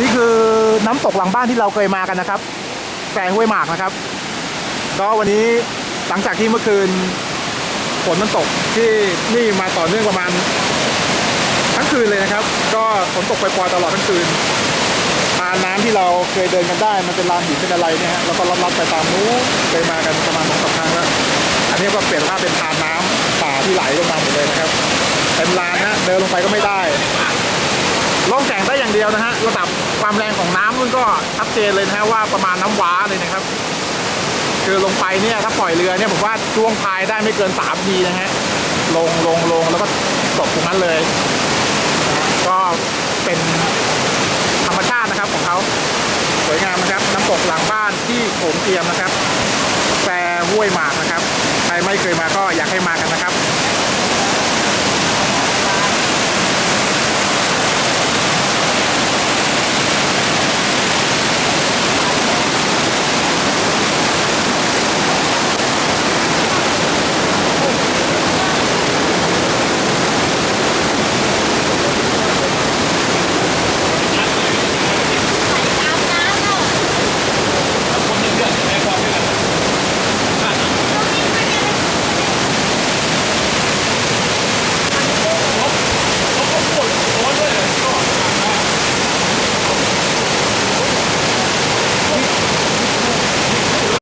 นี่คือน้ำตกหลังบ้านที่เราเคยมากันนะครับแสงห้วยหมากนะครับ ก็วันนี้หลังจากที่เมื่อคืนฝนมันตกที่นี่มาต่อเนื่องประมาณทั้งคืนเลยนะครับ ก็ฝนตกไปปล่อยๆตลอดทั้งคืนทานน้ำที่เราเคยเดินกันได้ มันเป็นลานหินเป็นอะไรเนี่ยฮะแล้วก็ลัดๆไปตามนู้นเคยมากันประมาณสองสามครั้งแล้วอันนี้ก็เปลี่ยนภาพเป็นทานน้ำป่าที่ไหลลงมาหมดเลยนะครับเต็มลานนะเดินลงไปก็ไม่ได้ ล่องแก่งได้อย่างเดียวนะฮะระดับความแรงของน้ำมันก็ชัดเจนเลยนะฮะว่าประมาณน้ำว้าเลยนะครับ คือลงไปเนี่ยถ้าปล่อยเรือเนี่ยผมว่าช่วงพายได้ไม่เกินสามทีนะฮะลงลงลงแล้วก็ตกตรงนั้นเลย ก็เป็นธรรมชาตินะครับของเขาสวยงามนะครับน้ำตกหลังบ้านที่โขงเจียมนะครับแปรห้วยหมากนะครับใครไม่เคยมาก็อยากให้มากันนะครับ